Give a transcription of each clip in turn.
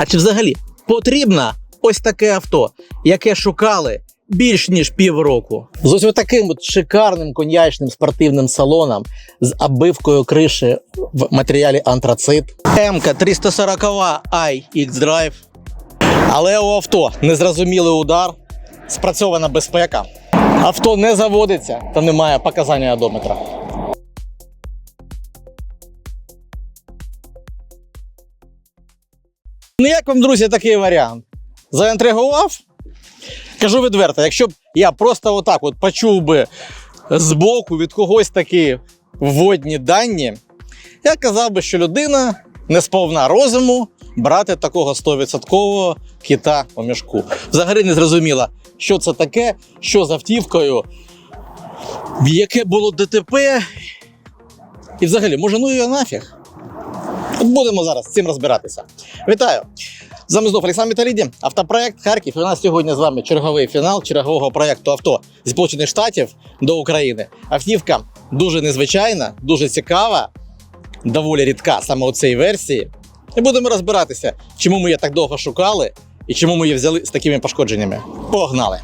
А чи взагалі потрібно ось таке авто, яке шукали більш ніж півроку? З ось таким от шикарним коньячним спортивним салоном з оббивкою криші в матеріалі антрацит. МК 340 i X-Drive. Але у авто незрозумілий удар, спрацьована безпека. Авто не заводиться та не має показання одометра. Ну, як вам, друзі, такий варіант? Заінтригував? Кажу відверто, якщо б я просто отак от почув би збоку від когось такі вводні дані, я казав би, що людина не сповна розуму брати такого 100% кита у мішку. Взагалі не зрозуміла, що це таке, що з автівкою, яке було ДТП. І взагалі, може, ну його нафіг. Будемо зараз з цим розбиратися. Вітаю! З вами знов Олександр Віталіді, автопроект Харків. І у нас сьогодні з вами черговий фінал чергового проекту авто зі Сполучених Штатів до України. Автівка дуже незвичайна, дуже цікава, доволі рідка саме у цій версії. І будемо розбиратися, чому ми її так довго шукали і чому ми її взяли з такими пошкодженнями. Погнали!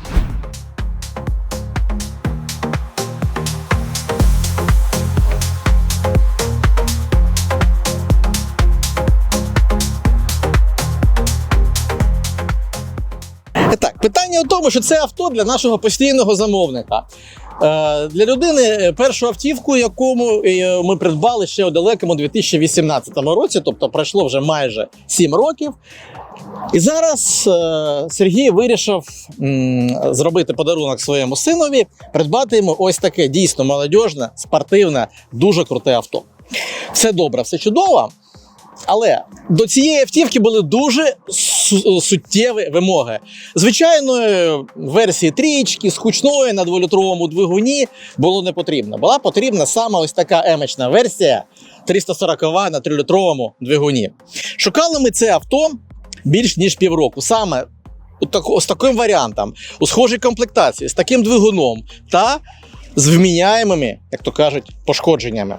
Питання у тому, що це авто для нашого постійного замовника. Е, Для людини е, першу автівку, якому е, ми придбали ще у далекому 2018 році, тобто пройшло вже майже 7 років. І зараз Сергій вирішив зробити подарунок своєму синові, придбати йому ось таке дійсно молодіжне, спортивне, дуже круте авто. Все добре, все чудово. Але до цієї автівки були дуже суттєві вимоги. Звичайної версії трієчки з кучною на дволітровому двигуні було не потрібно. Була потрібна саме ось така емечна версія 340 на 3-літровому двигуні. Шукали ми це авто більш ніж півроку. Саме з таким варіантом, у схожій комплектації, з таким двигуном та з вміняємими, як то кажуть, пошкодженнями.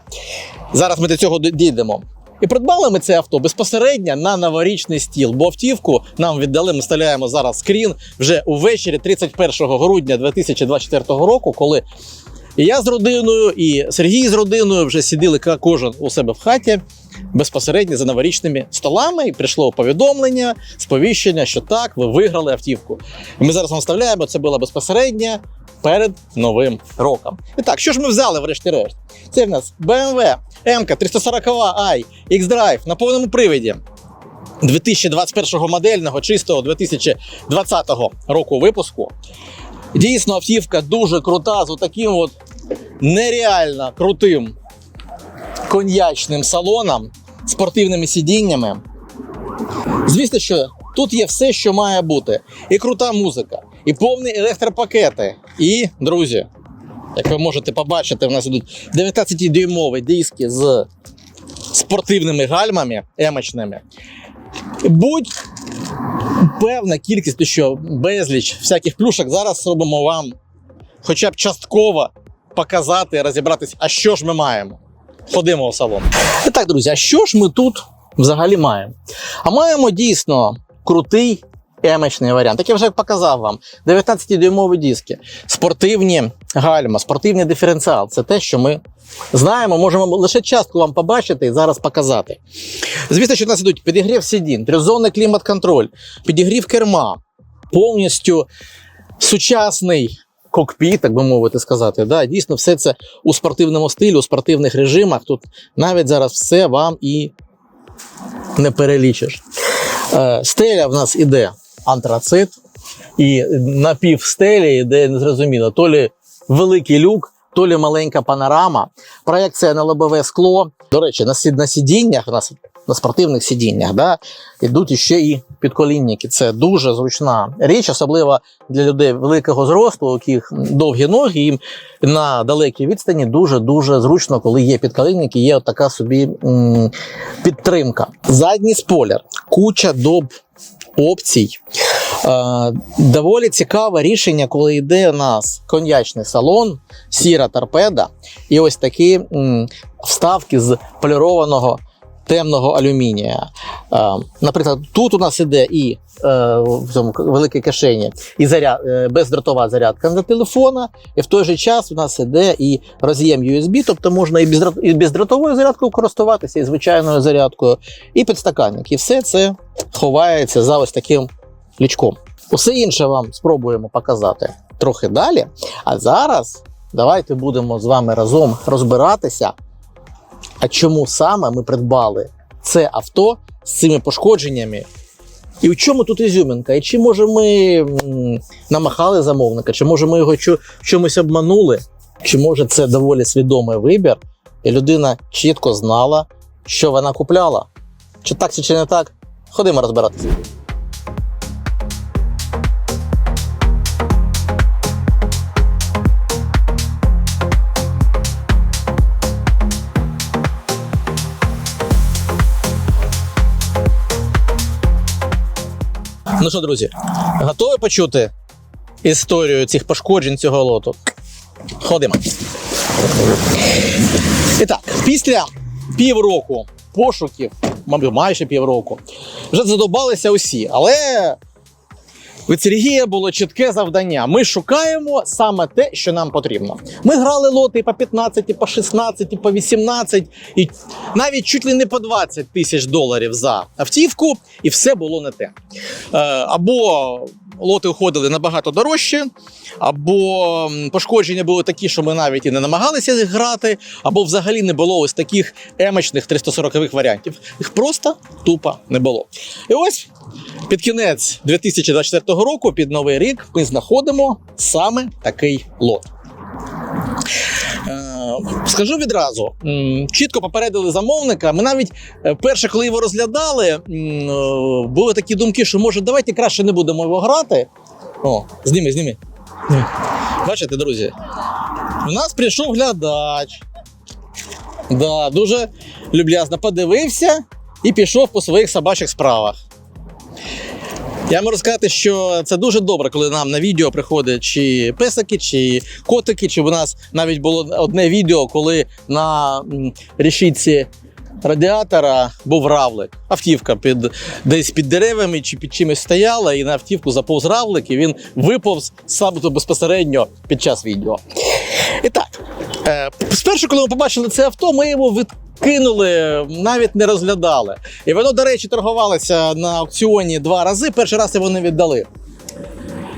Зараз ми до цього дійдемо. І придбали ми це авто безпосередньо на новорічний стіл, бо автівку нам віддали. Ми вставляємо зараз скрін вже увечері 31 грудня 2024 року, коли і я з родиною, і Сергій з родиною вже сиділи кожен у себе в хаті безпосередньо за новорічними столами. І прийшло повідомлення, сповіщення, що так, ви виграли автівку. Ми зараз вам вставляємо. Це було безпосередньо перед новим роком. І так, що ж ми взяли, врешті-решт? Це в нас BMW M 340 i X-Drive на повному привіді. 2021 модельного, чистого 2020 року випуску. Дійсно, автівка дуже крута, з таким от нереально крутим коньячним салоном, спортивними сидіннями. Звісно, що тут є все, що має бути. І крута музика, і повні електропакети. І, друзі, як ви можете побачити, в нас ідуть 19-дюймові диски з спортивними гальмами емочними. Будь певна кількість, що безліч всяких плюшок. Зараз робимо вам хоча б частково показати, розібратися, а що ж ми маємо. Ходимо в салон. І так, друзі, а що ж ми тут взагалі маємо? А маємо дійсно крутий емечний варіант. Так я вже показав вам. 19-дюймові диски, спортивні гальма, спортивний диференціал. Це те, що ми знаємо, можемо лише частку вам побачити і зараз показати. Звісно, що в нас ідуть підігрів сидінь, трьохзонний клімат-контроль, підігрів керма, повністю сучасний кокпіт, так би мовити сказати. Да, дійсно, все це у спортивному стилі, у спортивних режимах. Тут навіть зараз все вам і не перелічиш. Е, стеля в нас іде антрацит, і на пів де незрозуміло, то лі великий люк, то лі маленька панорама, проекція на лобове скло. До речі, на сидіннях, на спортивних сидіннях, да, йдуть іще і підколінники. Це дуже зручна річ, особливо для людей великого зросту, у яких довгі ноги, їм на далекій відстані дуже-дуже зручно, коли є підколінники, є така собі м, підтримка. Задній спойлер, куча доб опцій. Е, доволі цікаве рішення, коли йде у нас коньячний салон, сіра торпеда, і ось такі вставки з полірованого темного алюмінія. Е, Наприклад, тут у нас іде і е, в цьому великій кишені і заряд, е, бездротова зарядка для телефона, і в той же час у нас іде і роз'єм USB, тобто можна і бездрот- і бездротовою зарядкою користуватися, і звичайною зарядкою, і підстаканник. І все це ховається за ось таким лючком. Усе інше вам спробуємо показати трохи далі. А зараз давайте будемо з вами разом розбиратися, а чому саме ми придбали це авто з цими пошкодженнями. І в чому тут ізюминка? І чи може ми намахали замовника, чи може ми його чомусь обманули, чи може це доволі свідомий вибір, і людина чітко знала, що вона купляла. Чи так, чи не так? Ходимо розбиратися. Ну що, друзі, готові почути історію цих пошкоджень цього лоту? Ходимо. І так, після півроку пошуків, мабуть, майже півроку, вже задобалися усі. Але від Сергія було чітке завдання. Ми шукаємо саме те, що нам потрібно. Ми грали лоти по 15, і по 16, і по 18, і навіть чуть ли не по 20 тисяч доларів за автівку, і все було не те. Е, Або лоти уходили набагато дорожче, або пошкодження були такі, що ми навіть і не намагалися їх грати, або взагалі не було ось таких емочних 340-х варіантів. Їх просто тупо не було. І ось під кінець 2024 року, під новий рік, ми знаходимо саме такий лот. Скажу відразу, чітко попередили замовника. Ми навіть е, перше, коли його розглядали, е, були такі думки, що може давайте краще не будемо його грати. О, зніми, зніми. Зніми. Бачите, друзі? У нас прийшов глядач. Да, дуже люблязно подивився і пішов по своїх собачих справах. Я можу сказати, що це дуже добре, коли нам на відео приходять чи песики, чи котики, чи в нас навіть було одне відео, коли на м, решітці радіатора був равлик. Автівка під десь під деревами чи під чимось стояла, і на автівку заповз равлик, і він виповз саме безпосередньо під час відео. І так, е, спершу, коли ми побачили це авто, ми його відкинули, навіть не розглядали. І воно, до речі, торгувалося на аукціоні два рази. Перший раз його не віддали.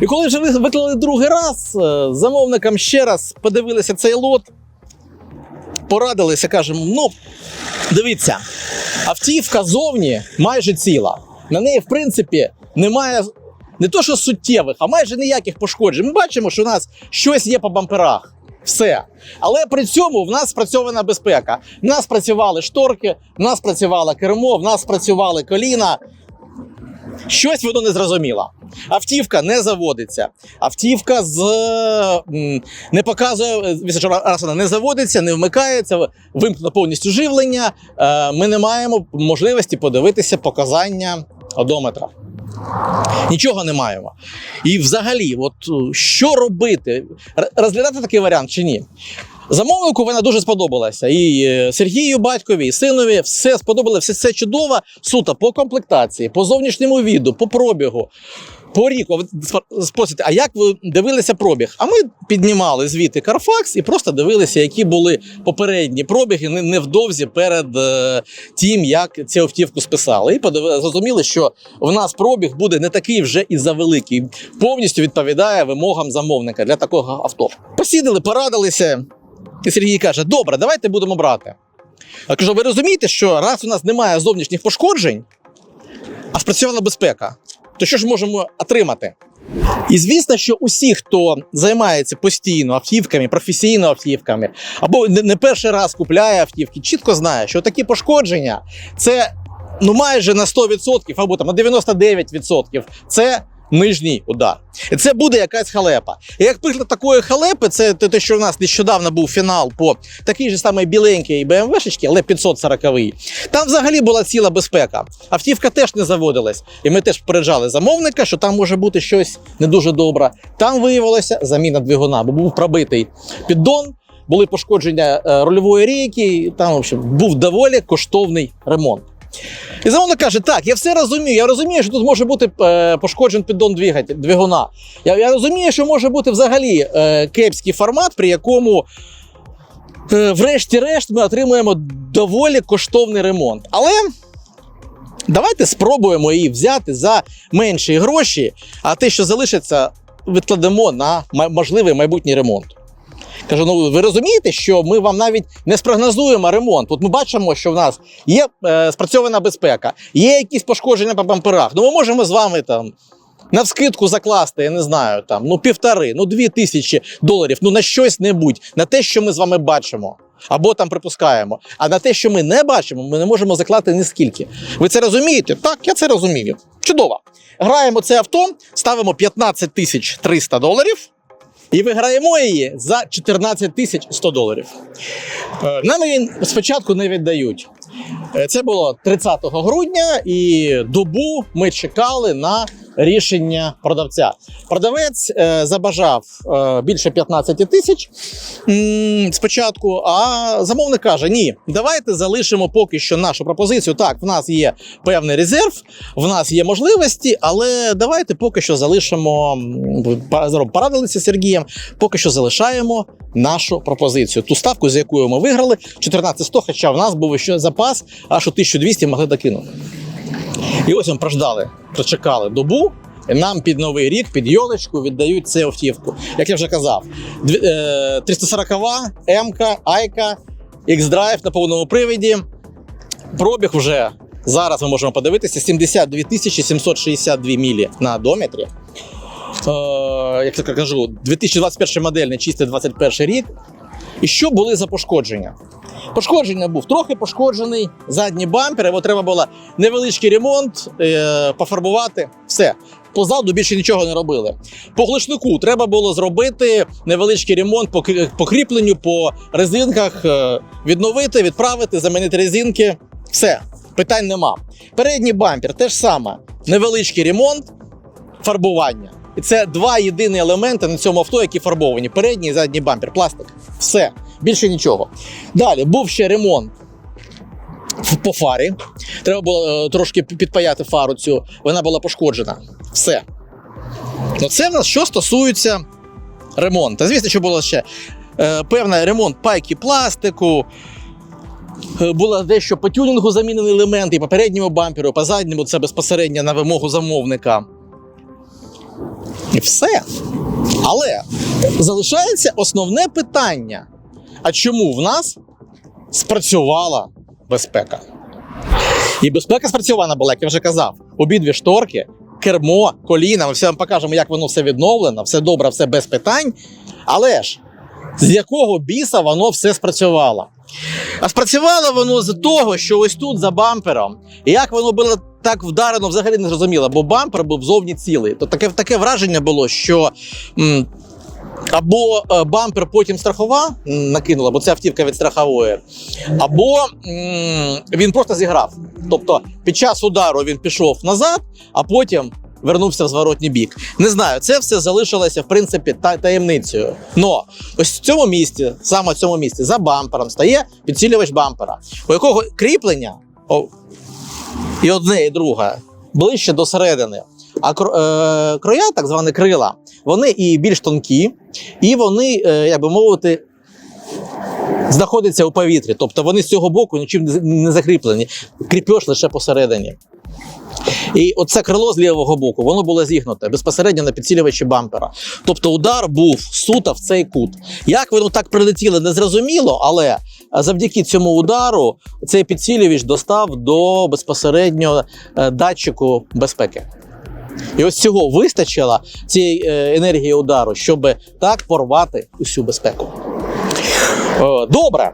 І коли вже виклали другий раз, е, з замовником ще раз подивилися цей лот, порадилися, кажемо: ну, дивіться, автівка зовні майже ціла. На неї, в принципі, немає не то, що суттєвих, а майже ніяких пошкоджень. Ми бачимо, що у нас щось є по бамперах. Все. Але при цьому в нас спрацьована безпека. В нас працювали шторки, в нас працювало кермо, в нас працювали коліна. Щось воно не зрозуміло. Автівка не заводиться. Автівка з не показує, раз вона не заводиться, не вмикається, вимкнено повністю живлення. Е, Ми не маємо можливості подивитися показання одометра. Нічого не маємо. І взагалі, от е, що робити? Розглядати такий варіант чи ні? Замовнику вона дуже сподобалася. І е, Сергію, батькові, і синові все сподобалося, все це чудово. Суто по комплектації, по зовнішньому віду, по пробігу. По ріку, Ви спросите, а як ви дивилися пробіг? А ми піднімали звідти Carfax і просто дивилися, які були попередні пробіги не- невдовзі перед е, тим, як цю автівку списали. І зрозуміли, що в нас пробіг буде не такий вже і завеликий, повністю відповідає вимогам замовника для такого авто. Посідали, порадилися, і Сергій каже: Добре, давайте будемо брати. Я кажу, ви розумієте, що раз у нас немає зовнішніх пошкоджень, а спрацювала безпека, то що ж можемо отримати? І звісно, що усі, хто займається постійно автівками, професійно автівками, або не, перший раз купляє автівки, чітко знає, що такі пошкодження це ну майже на 100% або там на 99% це нижній удар. І це буде якась халепа. І як приклад такої халепи, це те, що в нас нещодавно був фінал по такій же самій біленькій BMW-шечці, але 540 Там взагалі була ціла безпека. Автівка теж не заводилась. І ми теж попереджали замовника, що там може бути щось не дуже добре. Там виявилося заміна двигуна, бо був пробитий піддон. були пошкодження е, рульової рейки, там в общем, був доволі коштовний ремонт. І замовник каже: так, я все розумію. Я розумію, що тут може бути е, пошкоджений піддон двигуна. Я, я розумію, що може бути взагалі е, кепський формат, при якому, е, врешті-решт, ми отримуємо доволі коштовний ремонт. Але давайте спробуємо її взяти за менші гроші, а те, що залишиться, відкладемо на можливий майбутній ремонт. Кажу, ну ви розумієте, що ми вам навіть не спрогнозуємо ремонт. От ми бачимо, що в нас є е, спрацьована безпека, є якісь пошкодження по бамперах. Ну ми можемо з вами там навскидку закласти, я не знаю, там ну півтори, ну дві тисячі доларів, ну на щось небудь, на те, що ми з вами бачимо. Або там припускаємо. А на те, що ми не бачимо, ми не можемо заклати ні скільки. Ви це розумієте? Так, я це розумію. Чудово. Граємо це авто, ставимо 15 тисяч 300 доларів. І виграємо її за 14 тисяч 100 доларів. Е, Нам її спочатку не віддають. Е, Це було 30 грудня, і добу ми чекали на рішення продавця. Продавець е, забажав е, більше 15 тисяч спочатку, а замовник каже: ні, давайте залишимо поки що нашу пропозицію. Так, в нас є певний резерв, в нас є можливості, але давайте поки що залишимо. Порадилися з Сергієм, поки що залишаємо нашу пропозицію. Ту ставку, з якою ми виграли, 1400, хоча в нас був ще запас, аж у 1200 могли докинути. І ось ми прождали, прочекали добу. І нам під новий рік, під йолочку віддають цю автівку. Як я вже казав, дві- е, 340 М-ка, Айка, X-Drive на повному привіді. Пробіг вже зараз ми можемо подивитися: 72 тисячі 762 мілі на одометрі. Е, як я кажу, 2021 модель, не чистий 21 рік. І що були за пошкодження? Пошкодження був трохи пошкоджений задній бампер, його треба було невеличкий ремонт, е, пофарбувати. Все. Позаду більше нічого не робили. По глушнику треба було зробити невеличкий ремонт по кріпленню, по резинках, е, відновити, відправити, замінити резинки. Все, питань нема. Передній бампер теж саме. Невеличкий ремонт, фарбування. І це два єдині елементи на цьому авто, які фарбовані: передній і задній бампер, пластик. Все, більше нічого. Далі був ще ремонт по фарі. Треба було е, трошки підпаяти фару цю, вона була пошкоджена. Все. Ну, це в нас що стосується ремонту. Звісно, що було ще е, певний ремонт пайки пластику. Е, Було дещо по тюнінгу замінені елементи, і по передньому бамперу, по задньому це безпосередньо на вимогу замовника. І все. Але залишається основне питання: а чому в нас спрацювала безпека? І безпека спрацьована була, як я вже казав, обидві шторки, кермо, коліна. Ми все вам покажемо, як воно все відновлено, все добре, все без питань. Але ж з якого біса воно все спрацювало? А спрацювало воно з того, що ось тут за бампером, і як воно було так вдарено, взагалі не зрозуміло, бо бампер був зовні цілий. То таке, таке враження було, що. м, або е, бампер потім страхова накинула, бо це автівка від страхової, або він просто зіграв. Тобто під час удару він пішов назад, а потім вернувся в зворотній бік. Не знаю, це все залишилося в принципі та- таємницею. Но ось в цьому місці, саме в цьому місці, за бампером стає підсилювач бампера, у якого кріплення і одне, і друге ближче до середини. А е, кроя, так звані крила, вони і більш тонкі, і вони, е, як би мовити, знаходяться у повітрі. Тобто вони з цього боку нічим не- закріплені, кріпеж лише посередині. І оце крило з лівого боку, воно було зігнуте безпосередньо на підсилювачі бампера. Тобто удар був суто в цей кут. Як воно так прилетіло, не зрозуміло, але завдяки цьому удару цей підсилювач достав до безпосередньо е, датчику безпеки. І ось цього вистачило цієї е, енергії удару, щоб так порвати усю безпеку. Е, Добре.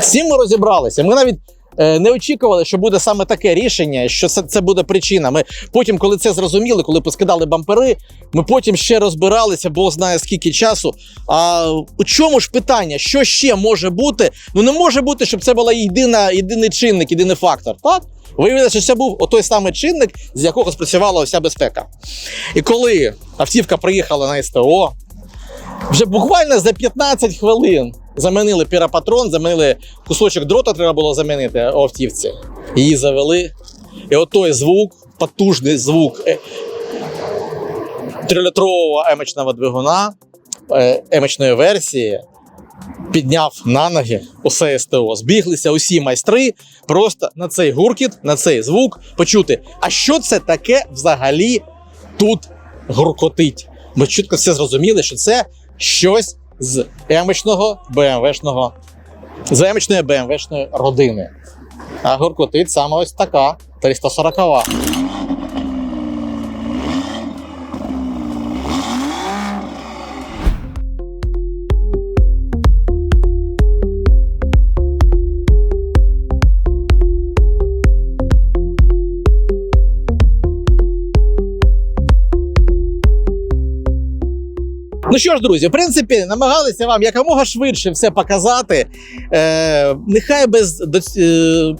Цим ми розібралися. Ми навіть е, не очікували, що буде саме таке рішення, що це, це буде причина. Ми потім, коли це зрозуміли, коли поскидали бампери, ми потім ще розбиралися, бо знає скільки часу. А у чому ж питання? Що ще може бути? Ну не може бути, щоб це була єдина, єдиний чинник, єдиний фактор. Так? Виявилося, що це був той самий чинник, з якого спрацювала вся безпека. І коли автівка приїхала на СТО, вже буквально за 15 хвилин замінили піропатрон, замінили кусочок дрота, треба було замінити автівці. Її завели. І от той звук, потужний звук е, трилітрового емочного двигуна, е, емочної версії, підняв на ноги усе СТО. Збіглися усі майстри просто на цей гуркіт, на цей звук почути. А що це таке взагалі тут гуркотить? Ми чітко все зрозуміли, що це щось з емочного БМВшного, з емочної БМВшної родини. А гуркотить саме ось така 340. Ну що ж, друзі, в принципі, намагалися вам якомога швидше все показати. Е, нехай без е,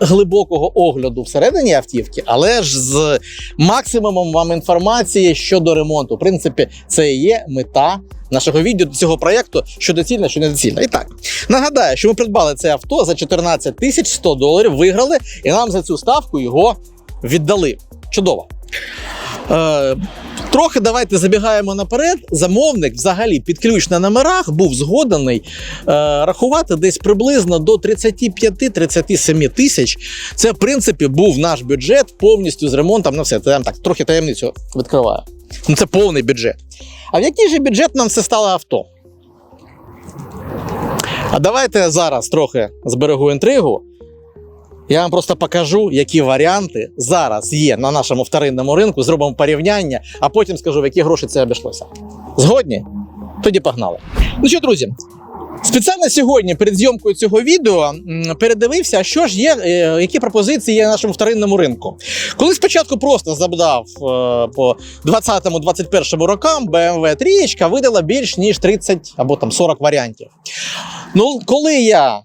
глибокого огляду всередині автівки, але ж з максимумом вам інформації щодо ремонту. В принципі, це і є мета нашого відео цього проєкту, що доцільно, що недоцільно. І так, нагадаю, що ми придбали це авто за 14 тисяч 100 доларів, виграли, і нам за цю ставку його віддали. Чудово. Е, Трохи давайте забігаємо наперед. Замовник взагалі під ключ на номерах був згодений е, рахувати десь приблизно до 35-37 тисяч. Це, в принципі, був наш бюджет повністю з ремонтом на все. Це я вам так трохи таємницю відкриваю. Ну, це повний бюджет. А в який же бюджет нам все стало авто? А давайте зараз трохи зберегу інтригу. Я вам просто покажу, які варіанти зараз є на нашому вторинному ринку. Зробимо порівняння, а потім скажу, в які гроші це обійшлося. Згодні? Тоді погнали. Ну що, друзі, спеціально сьогодні перед зйомкою цього відео передивився, що ж є, е, які пропозиції є на нашому вторинному ринку. Коли спочатку просто забдав е, по 20-21 рокам, BMW 3 видала більш ніж 30 або там 40 варіантів. Ну, коли я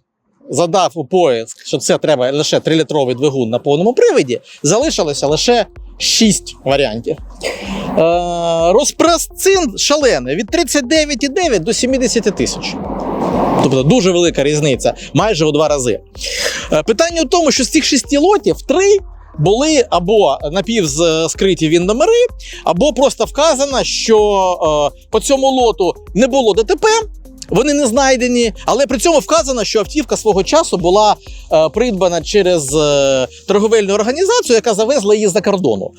задав у поиск, що це треба лише 3-літровий двигун на повному приводі, залишилося лише 6 варіантів. Е, розпрос шалений від 39,9 до 70 тисяч. Тобто дуже велика різниця, майже у два рази. Е, питання в тому, що з цих шести лотів три були або напівскриті він номери, або просто вказано, що е, по цьому лоту не було ДТП. Вони не знайдені, але при цьому вказано, що автівка свого часу була е, придбана через е, торговельну організацію, яка завезла її за кордону.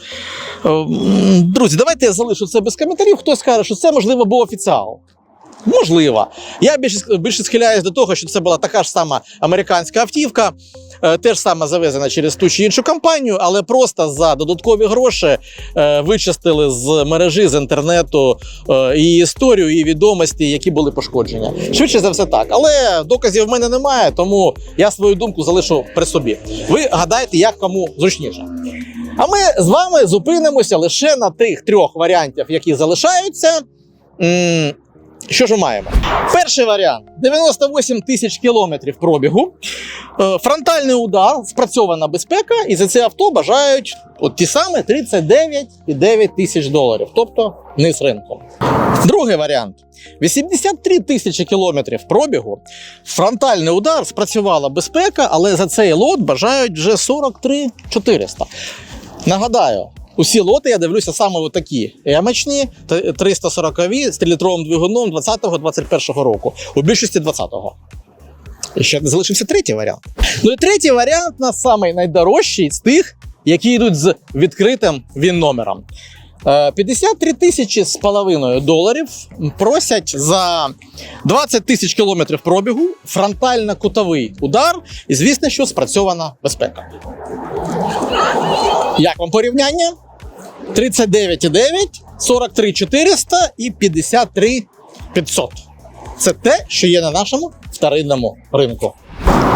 Е, друзі, давайте я залишу це без коментарів. Хтось скаже, що це можливо був офіціал. Можливо. Я більше, більше схиляюсь до того, що це була така ж сама американська автівка, теж саме завезена через ту чи іншу компанію, але просто за додаткові гроші е, вичистили з мережі, з інтернету е, і історію, і відомості, які були пошкодження. Швидше за все так. Але доказів в мене немає, тому я свою думку залишу при собі. Ви гадаєте, як кому зручніше. А ми з вами зупинимося лише на тих трьох варіантів, які залишаються. Що ж ми маємо? Перший варіант 98 тисяч кілометрів пробігу. Е, Фронтальний удар, спрацьована безпека, і за це авто бажають от ті самі 39,9 тисяч доларів, тобто низ ринку. Другий варіант 83 тисячі кілометрів пробігу. Фронтальний удар спрацювала безпека, але за цей лот бажають вже 43 400. Нагадаю, усі лоти я дивлюся саме отакі емочні, 340 з 3-літровим двигуном 20-21 року. У більшості 20-го. І ще залишився третій варіант. Ну і третій варіант у нас найдорожчий з тих, які йдуть з відкритим він номером. Е, 53 тисячі з половиною доларів просять за 20 тисяч кілометрів пробігу, фронтально-кутовий удар, і звісно, що спрацьована безпека. Як вам порівняння? 39,9, 43 400 і 53 500. Це те, що є на нашому вторинному ринку.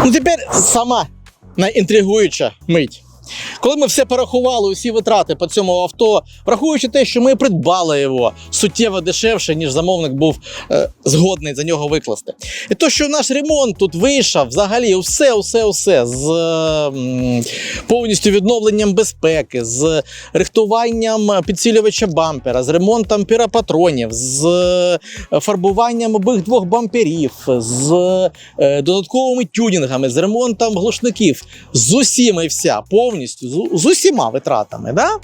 Ну, тепер сама найінтригуюча мить Коли ми все порахували, усі витрати по цьому авто, враховуючи те, що ми придбали його суттєво дешевше, ніж замовник був е, згодний за нього викласти. І то, що наш ремонт тут вийшов, взагалі, усе, усе, усе з е, повністю відновленням безпеки, з рихтуванням підсилювача бампера, з ремонтом піропатронів, з е, фарбуванням обох двох бамперів, з е, додатковими тюнінгами, з ремонтом глушників, з усіма і вся, повністю, з, з усіма витратами. Да?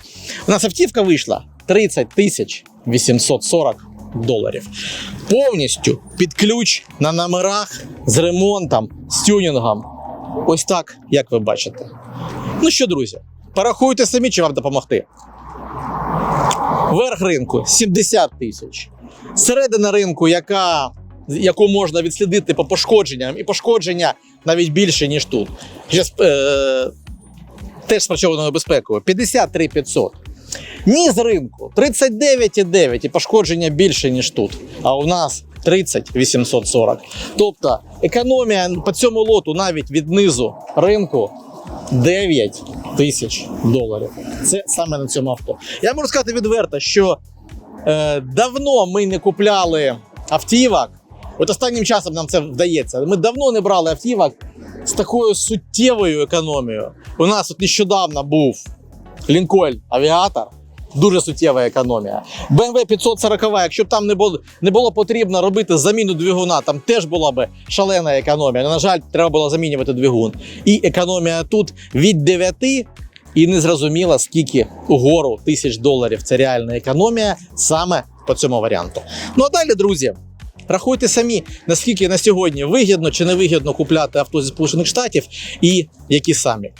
У нас автівка вийшла 30 тисяч 840 доларів. Повністю під ключ на номерах з ремонтом, з тюнінгом. Ось так, як ви бачите. Ну що, друзі, порахуйте самі, чи вам допомогти. Верх ринку 70 тисяч. Середина ринку, яка, яку можна відслідити по пошкодженням, і пошкодження навіть більше, ніж тут. Щас, е, теж з безпекою 53 500. Низ ринку 39,9 і пошкодження більше, ніж тут. А у нас 30 840. Тобто економія по цьому лоту навіть від низу ринку 9 тисяч доларів. Це саме на цьому авто. Я можу сказати відверто, що е, давно ми не купляли автівок. От останнім часом нам це вдається. Ми давно не брали автівок з такою суттєвою економією. У нас от нещодавно був Лінкольн Авіатор. Дуже суттєва економія. BMW 540, якщо б там не було, не було потрібно робити заміну двигуна, там теж була б шалена економія. На жаль, треба було замінювати двигун. І економія тут від 9 і не зрозуміло, скільки угору тисяч доларів. Це реальна економія саме по цьому варіанту. Ну а далі, друзі. Рахуйте самі, наскільки на сьогодні вигідно чи не вигідно купляти авто зі Сполучених Штатів і які самі.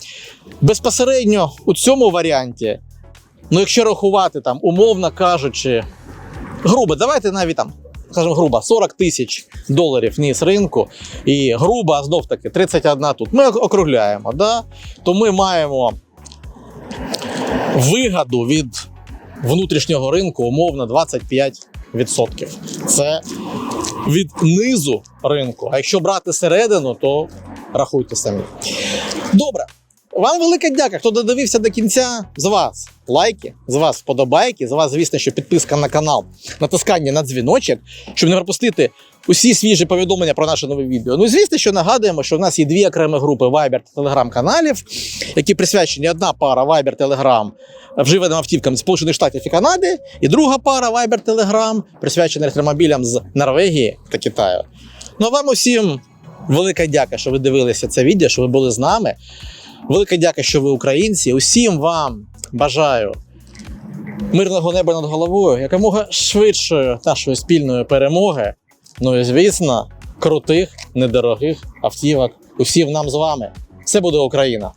Безпосередньо у цьому варіанті, ну якщо рахувати там, умовно кажучи, грубо, давайте навіть там, скажімо, грубо, 40 тисяч доларів низ ринку, і грубо, знов таки, 31 тут. Ми округляємо, да? то ми маємо вигоду від внутрішнього ринку умовно 25%. Це від низу ринку. А якщо брати середину, то рахуйте самі. Добре. Вам велика дяка, хто додивився до кінця. З вас лайки, з вас вподобайки, з вас, звісно, що підписка на канал, натискання на дзвіночок, щоб не пропустити усі свіжі повідомлення про наше нове відео. Ну звісно, що нагадуємо, що в нас є дві окремі групи Viber та Telegram каналів, які присвячені одна пара Viber Telegram вживаним автівкам Сполучених Штатів і Канади, і друга пара Viber Telegram присвячена електромобілям з Норвегії та Китаю. Ну а вам усім велика дяка, що ви дивилися це відео, що ви були з нами. Велика дяка, що ви українці. Усім вам бажаю мирного неба над головою, якомога швидшої нашої спільної перемоги. Ну і звісно, крутих, недорогих автівок. Усім нам з вами. Це буде Україна!